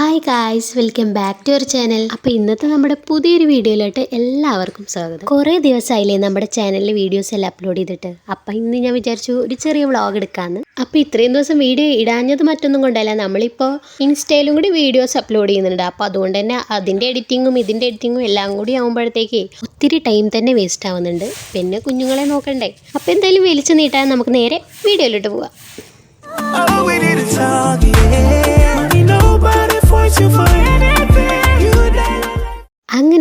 Hi guys welcome back to our channel അപ്പോൾ ഇന്നത്തെ നമ്മുടെ പുതിയൊരു വീഡിയോയിലോട്ട് എല്ലാവർക്കും സ്വാഗതം. കുറേ ദിവസമായില്ലേ നമ്മുടെ ചാനലിൽ വീഡിയോസ് എല്ലാം അപ്ലോഡ് ചെയ്തിട്ട്. അപ്പൊ ഇന്ന് ഞാൻ വിചാരിച്ചു ഒരു ചെറിയ വ്ളോഗ് എടുക്കാമെന്ന് അപ്പോൾ ഇത്രയും ദിവസം വീഡിയോ ഇടാഞ്ഞത് മറ്റൊന്നും കൊണ്ടല്ല. നമ്മളിപ്പോ ഇൻസ്റ്റയിലും കൂടി വീഡിയോസ് അപ്ലോഡ് ചെയ്യുന്നുണ്ട്. അപ്പോൾ അതുകൊണ്ട് തന്നെ അതിന്റെ എഡിറ്റിങ്ങും ഇതിന്റെ എഡിറ്റിങ്ങും എല്ലാം കൂടി ആകുമ്പോഴത്തേക്ക് ഒത്തിരി ടൈം തന്നെ വേസ്റ്റ് ആവുന്നുണ്ട്. പിന്നെ കുഞ്ഞുങ്ങളെ നോക്കണ്ടേ. അപ്പോൾ എന്തായാലും വലിച്ചു നീട്ടാൻ നമുക്ക് നേരെ വീഡിയോയിലോട്ട് പോവാം. fight you forever.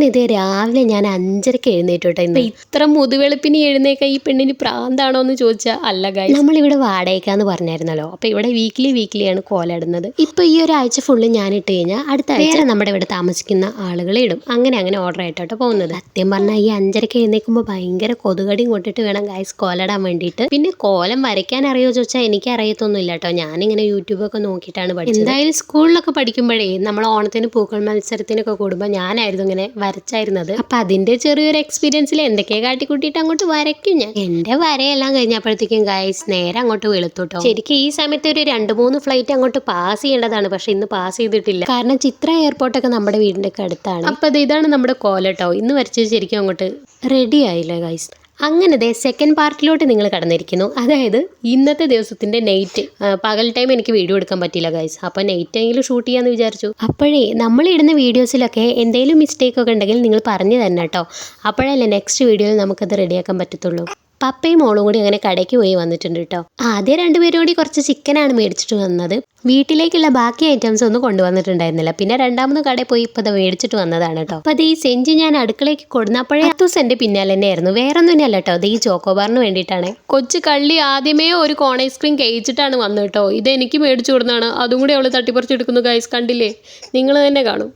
ഇത് രാവിലെ ഞാൻ അഞ്ചരക്ക് എഴുന്നേറ്റു കേട്ടോ ഇന്ന് ഇത്ര മുതുവെളുപ്പിന് എഴുന്നേക്ക ഈ പെണ്ണിന് പ്രാന്താണോ എന്ന് ചോദിച്ചാൽ അല്ല നമ്മൾ ഇവിടെ വാടകയ്ക്കാന്ന് പറഞ്ഞായിരുന്നല്ലോ. അപ്പൊ ഇവിടെ വീക്ക്ലി വീക്ക്ലിയാണ് കോലടുന്നത്. ഇപ്പൊ ഈ ഒരാഴ്ച ഫുള്ള് ഞാൻ ഇട്ട് കഴിഞ്ഞാൽ അടുത്ത ആഴ്ച നമ്മുടെ ഇവിടെ താമസിക്കുന്ന ആളുകളെ ഇടും. അങ്ങനെ അങ്ങനെ ഓർഡർ ആയിട്ടോട്ടോ പോകുന്നത്. സത്യം പറഞ്ഞാൽ ഈ അഞ്ചരക്ക് എഴുന്നേൽക്കുമ്പോൾ ഭയങ്കര കൊതുകടിയും കൊണ്ടിട്ട് വേണം ഗായ്സ് കോലടാൻ വേണ്ടിയിട്ട്. പിന്നെ കോലം വരയ്ക്കാൻ അറിയോ ചോദിച്ചാൽ എനിക്ക് അറിയത്തൊന്നുമില്ല കേട്ടോ ഞാനിങ്ങനെ യൂട്യൂബൊക്കെ നോക്കിയിട്ടാണ് പഠിച്ചത്. എന്തായാലും സ്കൂളിലൊക്കെ പഠിക്കുമ്പോഴേ നമ്മൾ ഓണത്തിന് പൂക്കൾ മത്സരത്തിനൊക്കെ കൂടുമ്പോൾ ഞാനായിരുന്നു ഇങ്ങനെ വരച്ചായിരുന്നത്. അപ്പൊ അതിന്റെ ചെറിയൊരു എക്സ്പീരിയൻസിൽ എന്തൊക്കെയാ കാട്ടിക്കൂട്ടിയിട്ട് അങ്ങോട്ട് വരയ്ക്കും ഞാൻ. എന്റെ വരയെല്ലാം കഴിഞ്ഞപ്പോഴത്തേക്കും ഗൈസ് നേരെ അങ്ങോട്ട് വെളുത്തുട്ടോ ശരിക്കും ഈ സമയത്ത് ഒരു രണ്ട് മൂന്ന് ഫ്ലൈറ്റ് അങ്ങോട്ട് പാസ് ചെയ്യേണ്ടതാണ് പക്ഷെ ഇന്ന് പാസ് ചെയ്തിട്ടില്ല. കാരണം ചിത്ര എയർപോർട്ടൊക്കെ നമ്മുടെ ഒക്കെ അടുത്താണ്. അപ്പൊ ഇതാണ് നമ്മുടെ കോലട്ടോ. ഇന്ന് വരച്ചത് ശരിക്കും അങ്ങോട്ട് റെഡി ആയില്ലേ ഗൈസ് അങ്ങനെ ദേ സെക്കൻഡ് പാർട്ടിലോട്ട് നിങ്ങൾ കടന്നിരിക്കുന്നു. അതായത് ഇന്നത്തെ ദിവസത്തിന്റെ നൈറ്റ് പകൽ ടൈം എനിക്ക് വീഡിയോ എടുക്കാൻ പറ്റിയില്ല ഗൈസ് അപ്പോൾ നൈറ്റ് എങ്കിലും ഷൂട്ട് ചെയ്യാന്ന് വിചാരിച്ചു. അപ്പോഴേ നമ്മൾ ഇടുന്ന വീഡിയോസിലൊക്കെ എന്തെങ്കിലും മിസ്റ്റേക്ക് ഒക്കെ ഉണ്ടെങ്കിൽ നിങ്ങൾ പറഞ്ഞു തന്നെ കേട്ടോ. അപ്പോഴല്ലേ നെക്സ്റ്റ് വീഡിയോയിൽ നമുക്കത് റെഡിയാക്കാൻ പറ്റത്തുള്ളൂ. പപ്പയും മോളും കൂടി അങ്ങനെ കടയ്ക്ക് പോയി വന്നിട്ടുണ്ട് കേട്ടോ ആദ്യം രണ്ടുപേരും കൂടി കുറച്ച് ചിക്കനാണ് മേടിച്ചിട്ട് വന്നത്. വീട്ടിലേക്കുള്ള ബാക്കി ഐറ്റംസ് ഒന്നും കൊണ്ടുവന്നിട്ടുണ്ടായിരുന്നില്ല. പിന്നെ രണ്ടാമത് കടയിൽ പോയി ഇപ്പൊ മേടിച്ചിട്ട് വന്നതാണ് കേട്ടോ അപ്പൊ ഈ സെഞ്ച് ഞാൻ അടുക്കളയ്ക്ക് കൊടുന്നപ്പോഴേ അത്തു എന്റെ പിന്നാലെ തന്നെയായിരുന്നു വേറെ ഒന്നും അല്ല കേട്ടോ അത് ഈ ചോക്കോബാറിന് വേണ്ടിയിട്ടാണ്. കൊച്ചു കള്ളി ആദ്യമേ ഒരു കോൺ ഐസ്ക്രീം കഴിച്ചിട്ടാണ് വന്നത് കേട്ടോ ഇത് എനിക്ക് മേടിച്ചു കൊടുന്നതാണ് അതും കൂടി അവൾ തട്ടിപ്പറിച്ചെടുക്കുന്നു ഗൈസ് കണ്ടില്ലേ? നിങ്ങൾ തന്നെ കാണും.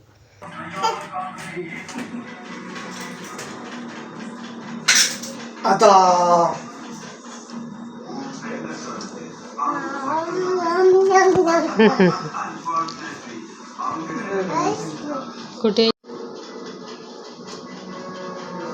അതാ.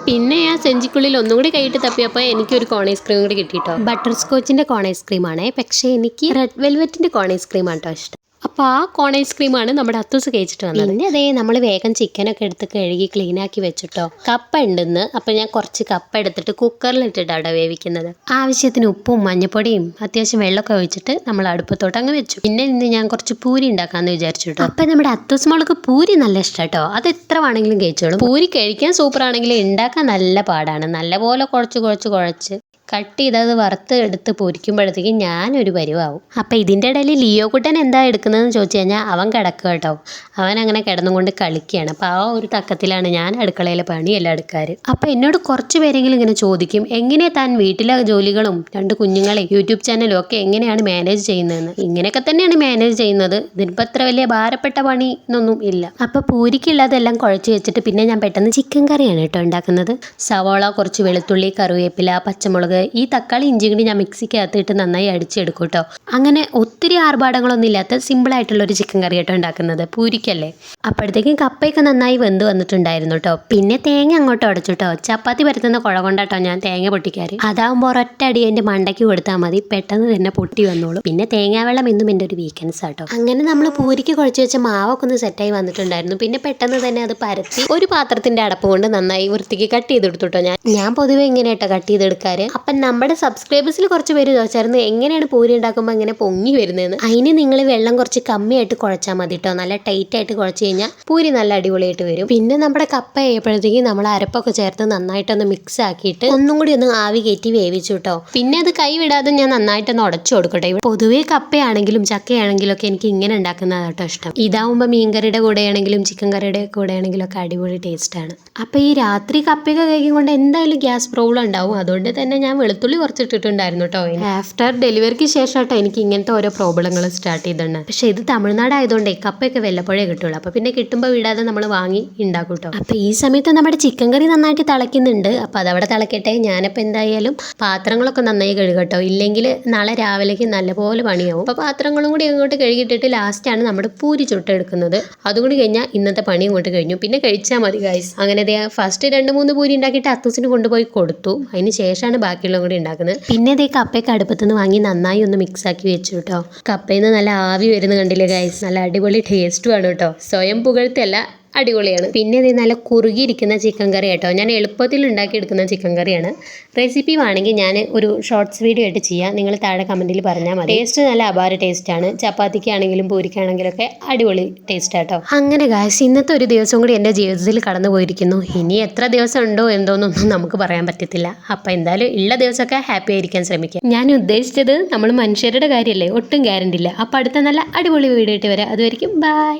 പിന്നെ ആ സെഞ്ചിക്കുള്ളിൽ ഒന്നും കൂടി കൈയിട്ട് തപ്പിയപ്പോൾ എനിക്കൊരു കോൺ ഐസ്ക്രീം കൂടി കിട്ടിയിട്ടോ ബട്ടർ സ്കോച്ചിന്റെ കോൺ ഐസ്ക്രീം ആണേ. പക്ഷേ എനിക്ക് റെഡ് വെൽവെറ്റിന്റെ കോൺ ഐസ്ക്രീം ആണ് കേട്ടോ ഇഷ്ടം. അപ്പോൾ ആ കോൺ ഐസ്ക്രീമാണ് നമ്മുടെ അത്തൂസ് കഴിച്ചിട്ട് വന്നത്. പിന്നെ അതേ നമ്മൾ വേഗം ചിക്കനൊക്കെ എടുത്ത് കഴുകി ക്ലീൻ ആക്കി വെച്ചിട്ടോ. കപ്പ ഉണ്ടെന്ന്. അപ്പോൾ ഞാൻ കുറച്ച് കപ്പ എടുത്തിട്ട് കുക്കറിലിട്ടിട്ടാണ് വേവിക്കുന്നത്. ആവശ്യത്തിന് ഉപ്പും മഞ്ഞപ്പൊടിയും അത്യാവശ്യം വെള്ളമൊക്കെ ഒഴിച്ചിട്ട് നമ്മൾ അടുപ്പത്തോട്ട് അങ്ങ് വെച്ചു. പിന്നെ ഇന്ന് ഞാൻ കുറച്ച് പൂരി ഉണ്ടാക്കാമെന്ന് വിചാരിച്ചു കേട്ടോ അപ്പം നമ്മുടെ അത്തൂസ് മോൾക്ക് പൂരി നല്ല ഇഷ്ടം കേട്ടോ അത് എത്ര വേണമെങ്കിലും കഴിച്ചോളും. പൂരി കഴിക്കാൻ സൂപ്പറാണെങ്കിലും ഉണ്ടാക്കാൻ നല്ല പാടാണ്. നല്ലപോലെ കുഴച്ച് കുഴച്ച് കുഴച്ച്. കട്ട് ചെയ്തത് വറുത്ത് എടുത്ത് പൊരിക്കുമ്പോഴത്തേക്കും ഞാനൊരു പരിവാവും. അപ്പം ഇതിന്റെ ഇടയിൽ ലിയോ കുട്ടൻ എന്താ എടുക്കുന്നതെന്ന് ചോദിച്ചു കഴിഞ്ഞാൽ അവൻ കിടക്കുക കേട്ടോ. അവൻ അങ്ങനെ കിടന്നുകൊണ്ട് കളിക്കുകയാണ്. അപ്പോൾ ആ ഒരു തക്കത്തിലാണ് ഞാൻ അടുക്കളയിലെ പണിയെല്ലാം എടുക്കാറ്. അപ്പം എന്നോട് കുറച്ച് പേരെങ്കിലും ഇങ്ങനെ ചോദിക്കും എങ്ങനെ താൻ വീട്ടിലെ ജോലികളും രണ്ട് കുഞ്ഞുങ്ങളെ യൂട്യൂബ് ചാനലും ഒക്കെ എങ്ങനെയാണ് മാനേജ് ചെയ്യുന്നതെന്ന്? ഇങ്ങനെയൊക്കെ തന്നെയാണ് മാനേജ് ചെയ്യുന്നത്. ഇതിനിപ്പോൾ അത്ര വലിയ ഭാരപ്പെട്ട പണി എന്നൊന്നും ഇല്ല. അപ്പോൾ പൂരിക്കുള്ളതെല്ലാം കുഴച്ച് വെച്ചിട്ട് പിന്നെ ഞാൻ പെട്ടെന്ന് ചിക്കൻ കറിയാണ് കേട്ടോ ഉണ്ടാക്കുന്നത്. സവോള കുറച്ച് വെളുത്തുള്ളി കറിവേപ്പില പച്ചമുളക് ഈ തക്കാളി ഇഞ്ചി കൂടി ഞാൻ മിക്സിക്കകത്തിട്ട് നന്നായി അടിച്ചെടുക്കും കേട്ടോ. അങ്ങനെ ഒത്തിരി ആർഭാടങ്ങളൊന്നും ഇല്ലാത്ത സിമ്പിൾ ആയിട്ടുള്ള ഒരു ചിക്കൻ കറി കേട്ടോ ഉണ്ടാക്കുന്നത്. പൂരിക്കല്ലേ? അപ്പോഴത്തേക്കും കപ്പയൊക്കെ നന്നായി വെന്ത് വന്നിട്ടുണ്ടായിരുന്നു കേട്ടോ. പിന്നെ തേങ്ങ അങ്ങോട്ട് ഉടച്ചു കേട്ടോ. ചപ്പാത്തി പരത്തുന്ന കുഴ കൊണ്ടാട്ടോ ഞാൻ തേങ്ങ പൊട്ടിക്കാറ്. അതാകുമ്പോൾ ഒരൊറ്റ അടി എന്റെ മണ്ടയ്ക്ക് കൊടുത്താൽ മതി. പെട്ടെന്ന് തന്നെ പൊട്ടി വന്നോളൂ. പിന്നെ തേങ്ങാവെള്ളം എന്നും എന്റെ ഒരു വീക്കെൻഡ്സ് ആട്ടോ അങ്ങനെ നമ്മൾ പൂരിക്ക് കുഴച്ച് വെച്ച മാവൊക്കെ ഒന്ന് സെറ്റായി വന്നിട്ടുണ്ടായിരുന്നു. പിന്നെ പെട്ടെന്ന് തന്നെ അത് പരത്തി ഒരു പാത്രത്തിന്റെ അടപ്പ് കൊണ്ട് നന്നായി വൃത്തിക്ക് കട്ട് ചെയ്തെടുത്തു കേട്ടോ ഞാൻ. ഞാൻ പൊതുവെ ഇങ്ങനെ കേട്ടോ കട്ട് ചെയ്തെടുക്കാറ്. അപ്പം നമ്മുടെ സബ്സ്ക്രൈബേഴ്സിൽ കുറച്ച് പേര് ചോദിച്ചായിരുന്നു എങ്ങനെയാണ് പൂരി ഉണ്ടാക്കുമ്പോൾ ഇങ്ങനെ പൊങ്ങി വരുന്നതെന്ന് അതിന് നിങ്ങൾ വെള്ളം കുറച്ച് കമ്മിയായിട്ട് കുഴച്ചാൽ മതി കേട്ടോ നല്ല ടൈറ്റ് ആയിട്ട് കുഴച്ച് കഴിഞ്ഞാൽ പൂരി നല്ല അടിപൊളിയായിട്ട് വരും. പിന്നെ നമ്മുടെ കപ്പ ആയപ്പോഴത്തേക്കും നമ്മൾ അരപ്പൊക്കെ ചേർത്ത് നന്നായിട്ടൊന്ന് മിക്സ് ആക്കിയിട്ട് ഒന്നും കൂടി ഒന്ന് ആവി കയറ്റി വേവിച്ചു കേട്ടോ പിന്നെ അത് കൈ വിടാതെ ഞാൻ നന്നായിട്ടൊന്ന് ഉടച്ചു കൊടുക്കട്ടെ. പൊതുവേ കപ്പയാണെങ്കിലും ചക്കയാണെങ്കിലും ഒക്കെ എനിക്ക് ഇങ്ങനെ ഉണ്ടാക്കുന്നതാണ് കേട്ടോ ഇഷ്ടം. ഇതാവുമ്പോൾ മീൻകറിയുടെ കൂടെയാണെങ്കിലും ചിക്കൻ കറിയുടെ കൂടെയാണെങ്കിലും ഒക്കെ അടിപൊളി ടേസ്റ്റാണ് അപ്പോൾ ഈ രാത്രി കപ്പയൊക്കെ കഴിക്കുമ്പോൾ എന്തായാലും ഗ്യാസ് പ്രോബ്ലം ഉണ്ടാവും. അതുകൊണ്ട് തന്നെ ഞാൻ വെളുത്തുള്ളി കുറച്ചിട്ടിട്ടുണ്ടായിരുന്നു കേട്ടോ ആഫ്റ്റർ ഡെലിവറിക്ക് ശേഷം കേട്ടോ എനിക്ക് ഇങ്ങനത്തെ ഓരോ പ്രോബ്ലങ്ങൾ സ്റ്റാർട്ട് ചെയ്തിട്ടുണ്ട് പക്ഷെ ഇത് തമിഴ്നാട് ആയതുകൊണ്ടേ കപ്പയൊക്കെ വല്ലപ്പോഴേ കിട്ടുള്ളൂ. അപ്പോൾ പിന്നെ കിട്ടുമ്പോൾ വിടാതെ നമ്മൾ വാങ്ങി ഉണ്ടാക്കും കേട്ടോ അപ്പോൾ ഈ സമയത്ത് നമ്മുടെ ചിക്കൻ കറി നന്നായിട്ട് തിളയ്ക്കുന്നുണ്ട്. അപ്പോൾ അതവിടെ തിളക്കട്ടെ. ഞാനപ്പോൾ എന്തായാലും പാത്രങ്ങളൊക്കെ നന്നായി കഴുകട്ടോ ഇല്ലെങ്കിൽ നാളെ രാവിലേക്ക് നല്ലപോലെ പണിയാവും. അപ്പോൾ പാത്രങ്ങളും കൂടി അങ്ങോട്ട് കഴുകിയിട്ടിട്ട് ലാസ്റ്റാണ് നമ്മുടെ പൂരി ചുട്ടെടുക്കുന്നത്. അതുകൊണ്ട് കഴിഞ്ഞാൽ ഇന്നത്തെ പണി അങ്ങോട്ട് കഴിഞ്ഞു. പിന്നെ കഴിച്ചാൽ മതി ഗൈസ് അങ്ങനെ ഫസ്റ്റ് രണ്ട് മൂന്ന് പൂരി ഉണ്ടാക്കിയിട്ട് അത്തൂസിന് കൊണ്ടുപോയി കൊടുത്തു. അതിന് ശേഷമാണ് ബാക്കിയുള്ള എല്ലാം കൂടി ഉണ്ടാക്കുന്നത്. പിന്നെ ഇതേ കപ്പയൊക്കെ അടുപ്പത്തു നിന്ന് വാങ്ങി നന്നായി ഒന്ന് മിക്സ് ആക്കി വെച്ചു കേട്ടോ കപ്പയിൽ നിന്ന് നല്ല ആവി വരുന്ന കണ്ടില്ലേ ഗൈസ് നല്ല അടിപൊളി ടേസ്റ്റുമാണ് കേട്ടോ സ്വയം പുകഴ്ത്തല്ല അടിപൊളിയാണ്. പിന്നെ ഇത് നല്ല കുറുകിയിരിക്കുന്ന ചിക്കൻ കറി കേട്ടോ. ഞാൻ എളുപ്പത്തിൽ ഉണ്ടാക്കിയെടുക്കുന്ന ചിക്കൻ കറിയാണ് റെസിപ്പി വേണമെങ്കിൽ ഞാൻ ഒരു ഷോർട്സ് വീഡിയോ ആയിട്ട് ചെയ്യാം. നിങ്ങൾ താഴെ കമന്റിൽ പറഞ്ഞാൽ മതി. ടേസ്റ്റ് നല്ല അപാര ടേസ്റ്റാണ് ചപ്പാത്തിക്കാണെങ്കിലും പൂരിക്കാണെങ്കിലും ഒക്കെ അടിപൊളി ടേസ്റ്റ് ആട്ടോ. അങ്ങനെ കാശ് ഇന്നത്തെ ഒരു ദിവസം കൂടി എന്റെ ജീവിതത്തിൽ കടന്നു പോയിരിക്കുന്നു. ഇനി എത്ര ദിവസം ഉണ്ടോ എന്തോന്നൊന്നും നമുക്ക് പറയാൻ പറ്റത്തില്ല. അപ്പം എന്തായാലും ഉള്ള ദിവസമൊക്കെ ഹാപ്പി ആയിരിക്കാൻ ശ്രമിക്കാം. ഞാൻ ഉദ്ദേശിച്ചത് നമ്മൾ മനുഷ്യരുടെ കാര്യമല്ലേ? ഒട്ടും ഗ്യാരണ്ടി ഇല്ല. അപ്പം അടുത്ത നല്ല അടിപൊളി വീഡിയോ ആയിട്ട് വരാം. അതുവരെയും ബൈ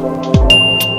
Thank you.